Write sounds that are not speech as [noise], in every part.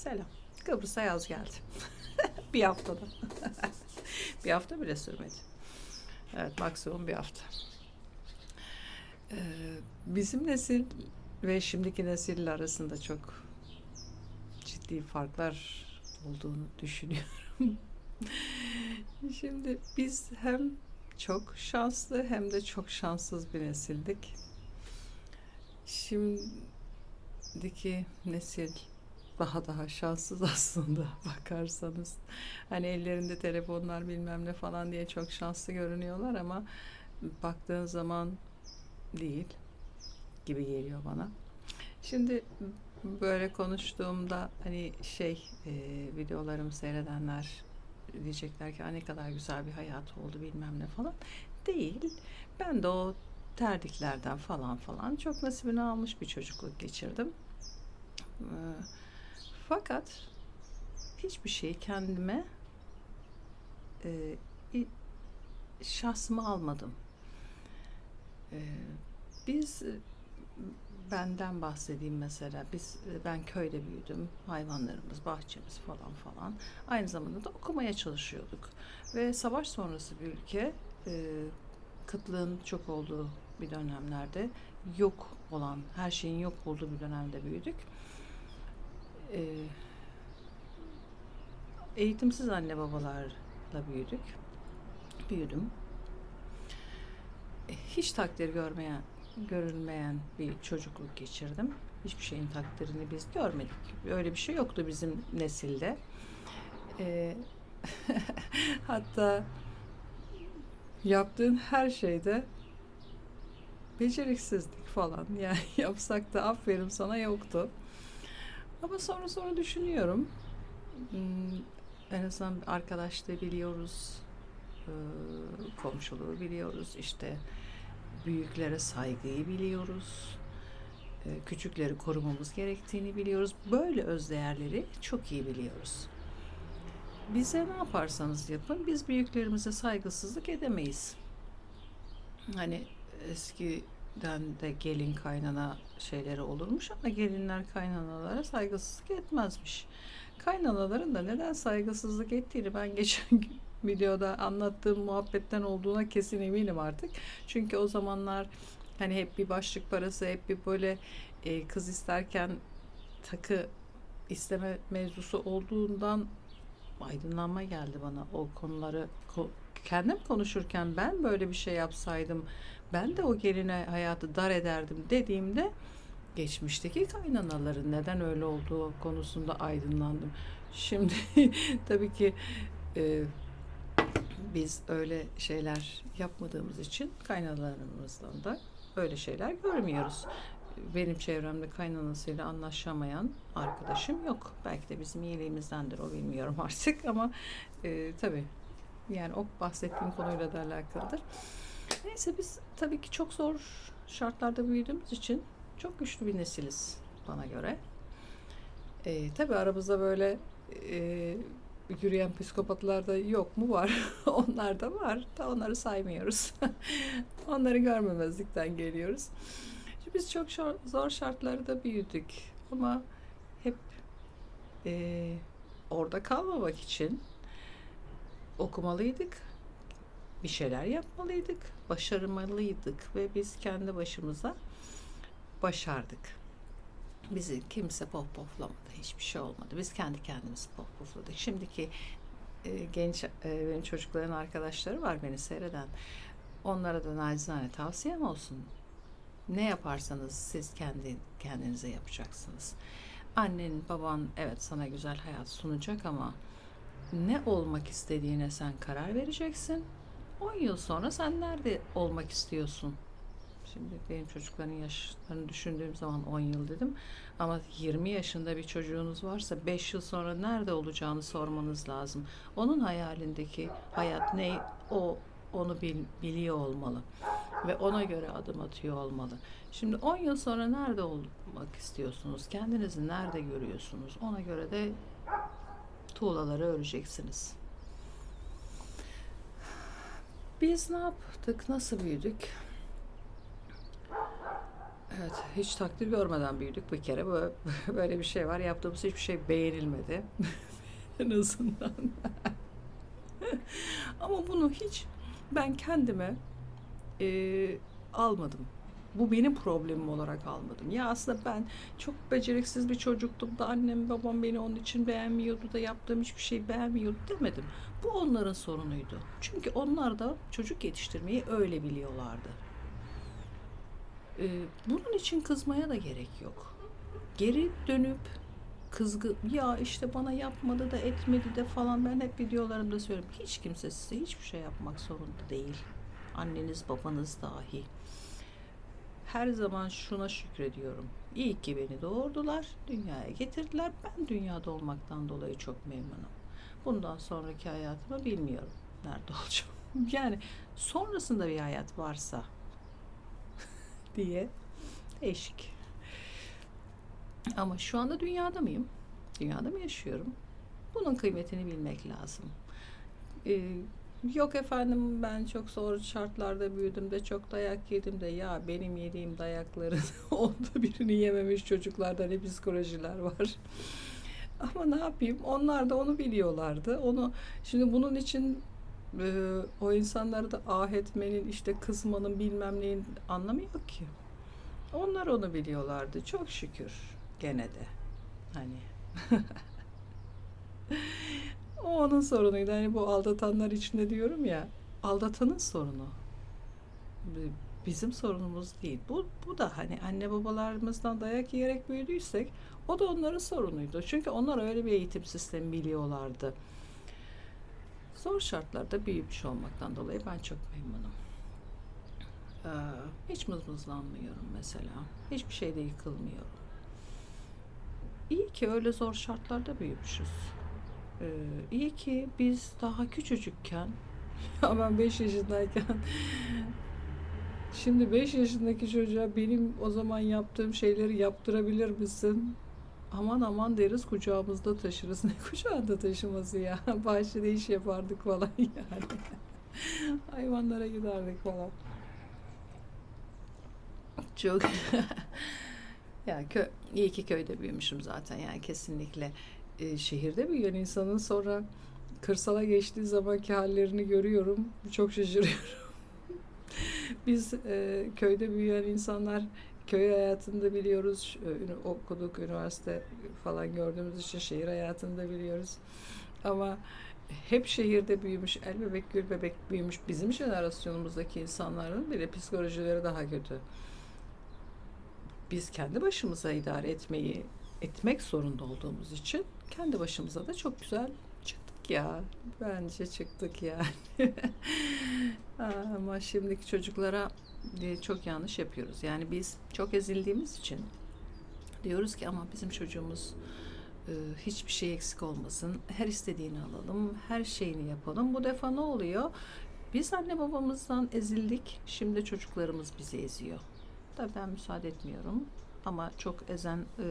Selam. Kıbrıs'a yaz geldi. [laughs] bir haftada. [laughs] bir hafta bile sürmedi. Evet maksimum bir hafta. Ee, bizim nesil ve şimdiki nesil arasında çok ciddi farklar olduğunu [laughs] düşünüyorum. Şimdi biz hem çok şanslı hem de çok şanssız bir nesildik. Şimdiki nesil daha daha şanssız aslında [laughs] bakarsanız. Hani ellerinde telefonlar bilmem ne falan diye çok şanslı görünüyorlar ama baktığın zaman değil gibi geliyor bana. Şimdi böyle konuştuğumda hani şey e, videolarımı seyredenler diyecekler ki "Aa, ne kadar güzel bir hayat oldu bilmem ne falan. Değil. Ben de o terdiklerden falan falan çok nasibini almış bir çocukluk geçirdim. Ee, fakat hiçbir şeyi kendime e, şahsıma almadım. Ee, biz e, benden bahsedeyim mesela. Biz e, ben köyde büyüdüm. Hayvanlarımız, bahçemiz falan falan. Aynı zamanda da okumaya çalışıyorduk. Ve savaş sonrası bir ülke e, kıtlığın çok olduğu bir dönemlerde yok olan, her şeyin yok olduğu bir dönemde büyüdük. E, eğitimsiz anne babalarla büyüdük. Büyüdüm. E, Hiç takdir görmeyen, görülmeyen bir çocukluk geçirdim. Hiçbir şeyin takdirini biz görmedik. Öyle bir şey yoktu bizim nesilde. E, [laughs] hatta yaptığın her şeyde beceriksizlik falan yani [laughs] yapsak da aferin sana yoktu. Ama sonra sonra düşünüyorum. Hmm, En azından arkadaşlığı biliyoruz. Komşuluğu biliyoruz. işte büyüklere saygıyı biliyoruz. Küçükleri korumamız gerektiğini biliyoruz. Böyle özdeğerleri çok iyi biliyoruz. Bize ne yaparsanız yapın biz büyüklerimize saygısızlık edemeyiz. Hani eskiden de gelin kaynana şeyleri olurmuş ama gelinler kaynanalara saygısızlık etmezmiş. Kaynanaların da neden saygısızlık ettiğini ben [laughs] geçen gün videoda anlattığım muhabbetten olduğuna kesin eminim artık. Çünkü o zamanlar hani hep bir başlık parası, hep bir böyle e, kız isterken takı isteme mevzusu olduğundan aydınlanma geldi bana o konuları ko- kendim konuşurken ben böyle bir şey yapsaydım ben de o geline hayatı dar ederdim dediğimde geçmişteki kaynanaların neden öyle olduğu konusunda aydınlandım. Şimdi [laughs] tabii ki e, biz öyle şeyler yapmadığımız için kaynanalarımızdan da öyle şeyler görmüyoruz. Benim çevremde kaynanasıyla anlaşamayan arkadaşım yok. Belki de bizim iyiliğimizdendir o bilmiyorum [laughs] artık ama e, tabii yani o bahsettiğim konuyla da alakalıdır. Neyse biz tabii ki çok zor şartlarda büyüdüğümüz için çok güçlü bir nesiliz bana göre. E, tabii aramızda böyle e, yürüyen psikopatlar da yok mu? Var. [laughs] Onlar da var. Da onları saymıyoruz. [laughs] Onları görmemezlikten geliyoruz. Şimdi biz çok zor şartlarda büyüdük. Ama hep e, orada kalmamak için okumalıydık. Bir şeyler yapmalıydık. Başarmalıydık. Ve biz kendi başımıza başardık. Bizi kimse pop poflamadı. Hiçbir şey olmadı. Biz kendi kendimizi pop pofladık. Şimdiki e, genç e, benim çocukların arkadaşları var beni seyreden. Onlara da nacizane tavsiyem olsun. Ne yaparsanız siz kendi kendinize yapacaksınız. Annen, baban evet sana güzel hayat sunacak ama ne olmak istediğine sen karar vereceksin. 10 yıl sonra sen nerede olmak istiyorsun? Şimdi benim çocukların yaşlarını düşündüğüm zaman 10 yıl dedim. Ama 20 yaşında bir çocuğunuz varsa 5 yıl sonra nerede olacağını sormanız lazım. Onun hayalindeki hayat ne o onu bil- biliyor olmalı ve ona göre adım atıyor olmalı. Şimdi 10 yıl sonra nerede olmak istiyorsunuz? Kendinizi nerede görüyorsunuz? Ona göre de tuğlaları öreceksiniz. Biz ne yaptık? Nasıl büyüdük? Evet, hiç takdir görmeden büyüdük bir kere. [laughs] Böyle, bir şey var. Yaptığımız hiçbir şey beğenilmedi. [laughs] en azından. [laughs] Ama bunu hiç ben kendime e, almadım. Bu benim problemim olarak almadım. Ya aslında ben çok beceriksiz bir çocuktum da annem babam beni onun için beğenmiyordu da yaptığım hiçbir şey beğenmiyordu demedim. Bu onların sorunuydu. Çünkü onlar da çocuk yetiştirmeyi öyle biliyorlardı. Ee, bunun için kızmaya da gerek yok. Geri dönüp kızgın ya işte bana yapmadı da etmedi de falan ben hep videolarımda söylüyorum. Hiç kimse size hiçbir şey yapmak zorunda değil. Anneniz babanız dahi. Her zaman şuna şükrediyorum. İyi ki beni doğurdular, dünyaya getirdiler. Ben dünyada olmaktan dolayı çok memnunum. Bundan sonraki hayatımı bilmiyorum. Nerede [laughs] olacağım? Yani sonrasında bir hayat varsa [laughs] diye değişik. Ama şu anda dünyada mıyım? Dünyada mı yaşıyorum? Bunun kıymetini bilmek lazım. Ee, yok efendim ben çok zor şartlarda büyüdüm de çok dayak yedim de ya benim yediğim dayakların [laughs] onda birini yememiş çocuklarda ne psikolojiler var. [laughs] Ama ne yapayım? Onlar da onu biliyorlardı. Onu şimdi bunun için e, o insanları da ah etmenin işte kızmanın bilmem neyin anlamı yok ki. Onlar onu biliyorlardı. Çok şükür gene de. Hani [laughs] o onun sorunuydu. Hani bu aldatanlar içinde diyorum ya. Aldatanın sorunu. Bizim sorunumuz değil. Bu, bu da hani anne babalarımızdan dayak yiyerek büyüdüysek o da onların sorunuydu. Çünkü onlar öyle bir eğitim sistemi biliyorlardı. Zor şartlarda büyümüş olmaktan dolayı ben çok memnunum. Ee, hiç mızmızlanmıyorum mesela. Hiçbir şeyde yıkılmıyorum. İyi ki öyle zor şartlarda büyümüşüz. Ee, iyi ki biz daha küçücükken, ya ben 5 yaşındayken, şimdi 5 yaşındaki çocuğa benim o zaman yaptığım şeyleri yaptırabilir misin? Aman aman deriz kucağımızda taşırız. [laughs] Ne kucağında taşıması ya? [laughs] Bahçede iş yapardık falan [laughs] yani. Hayvanlara giderdik falan. Çok ya kö iyi ki köyde büyümüşüm zaten yani kesinlikle Ee, şehirde büyüyen insanın sonra kırsala geçtiği zamanki hallerini görüyorum. Çok şaşırıyorum. [laughs] Biz e, köyde büyüyen insanlar köy hayatında biliyoruz. Ünü- okuduk üniversite falan gördüğümüz için şehir hayatında biliyoruz. Ama hep şehirde büyümüş el bebek gül bebek büyümüş bizim jenerasyonumuzdaki insanların bile psikolojileri daha kötü. Biz kendi başımıza idare etmeyi etmek zorunda olduğumuz için kendi başımıza da çok güzel çıktık ya. Bence çıktık yani. [laughs] Ama şimdiki çocuklara e, çok yanlış yapıyoruz. Yani biz çok ezildiğimiz için diyoruz ki ama bizim çocuğumuz e, hiçbir şey eksik olmasın. Her istediğini alalım, her şeyini yapalım. Bu defa ne oluyor? Biz anne babamızdan ezildik. Şimdi çocuklarımız bizi eziyor. Tabii ben müsaade etmiyorum. Ama çok ezen e,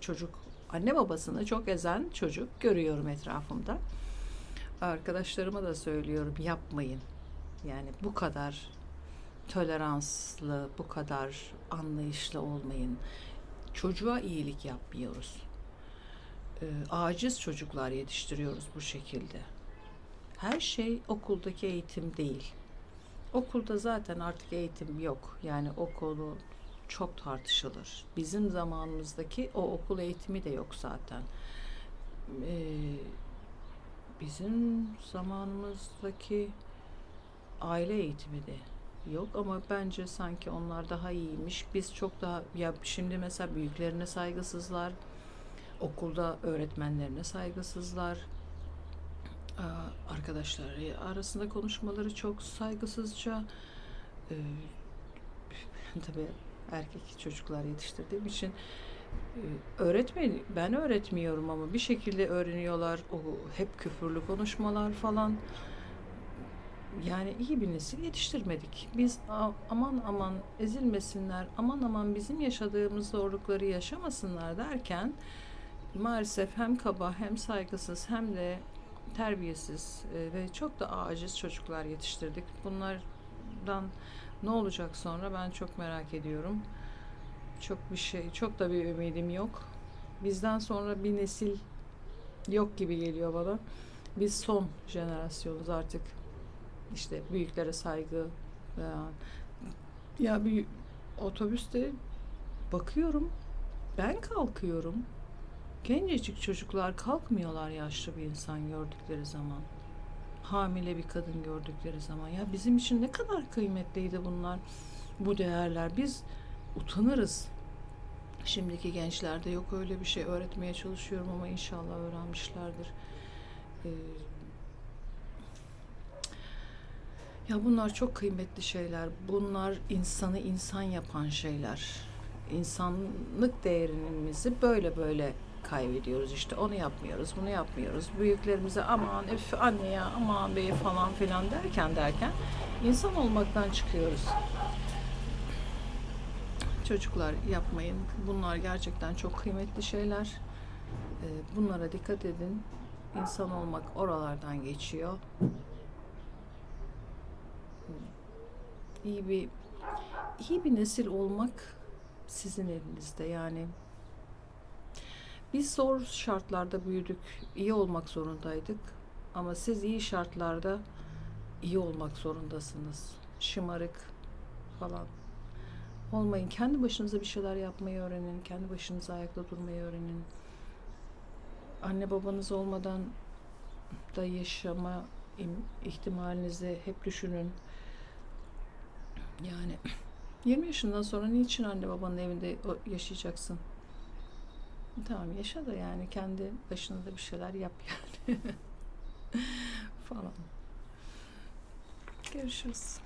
çocuk, anne babasını çok ezen çocuk görüyorum etrafımda. Arkadaşlarıma da söylüyorum yapmayın. Yani bu kadar toleranslı, bu kadar anlayışlı olmayın. Çocuğa iyilik yapmıyoruz. E, aciz çocuklar yetiştiriyoruz bu şekilde. Her şey okuldaki eğitim değil. Okulda zaten artık eğitim yok. Yani okulu çok tartışılır. Bizim zamanımızdaki o okul eğitimi de yok zaten. Ee, bizim zamanımızdaki aile eğitimi de yok ama bence sanki onlar daha iyiymiş. Biz çok daha ya şimdi mesela büyüklerine saygısızlar. Okulda öğretmenlerine saygısızlar. Aa, arkadaşları arasında konuşmaları çok saygısızca. Ee, [laughs] tabii erkek çocuklar yetiştirdiğim için e, öğretmen ben öğretmiyorum ama bir şekilde öğreniyorlar. O hep küfürlü konuşmalar falan. Yani iyi bir nesil yetiştirmedik. Biz aman aman ezilmesinler, aman aman bizim yaşadığımız zorlukları yaşamasınlar derken maalesef hem kaba hem saygısız hem de terbiyesiz e, ve çok da aciz çocuklar yetiştirdik. Bunlardan Ne olacak sonra ben çok merak ediyorum. Çok bir şey, çok da bir ümidim yok. Bizden sonra bir nesil yok gibi geliyor bana. Biz son jenerasyonuz artık. İşte büyüklere saygı ya bir otobüste bakıyorum ben kalkıyorum. Gencecik çocuklar kalkmıyorlar yaşlı bir insan gördükleri zaman. Hamile bir kadın gördükleri zaman. Ya bizim için ne kadar kıymetliydi bunlar, bu değerler. Biz utanırız. Şimdiki gençlerde yok öyle bir şey öğretmeye çalışıyorum ama inşallah öğrenmişlerdir. Ee, ya bunlar çok kıymetli şeyler. Bunlar insanı insan yapan şeyler. İnsanlık değerimizi böyle böyle kaybediyoruz işte onu yapmıyoruz bunu yapmıyoruz. Büyüklerimize aman öf anne ya aman bey falan filan derken derken insan olmaktan çıkıyoruz. Çocuklar yapmayın bunlar gerçekten çok kıymetli şeyler. Ee, bunlara dikkat edin. İnsan olmak oralardan geçiyor. İyi bir iyi bir nesil olmak sizin elinizde. Yani biz zor şartlarda büyüdük, iyi olmak zorundaydık. Ama siz iyi şartlarda iyi olmak zorundasınız. Şımarık falan olmayın. Kendi başınıza bir şeyler yapmayı öğrenin. Kendi başınıza ayakta durmayı öğrenin. Anne babanız olmadan da yaşama im- ihtimalinizi hep düşünün. Yani [clears throat] 20 yaşından sonra niçin anne babanın evinde yaşayacaksın? Tamam yaşa da yani kendi başına da bir şeyler yap [laughs] yani. falan. Görüşürüz.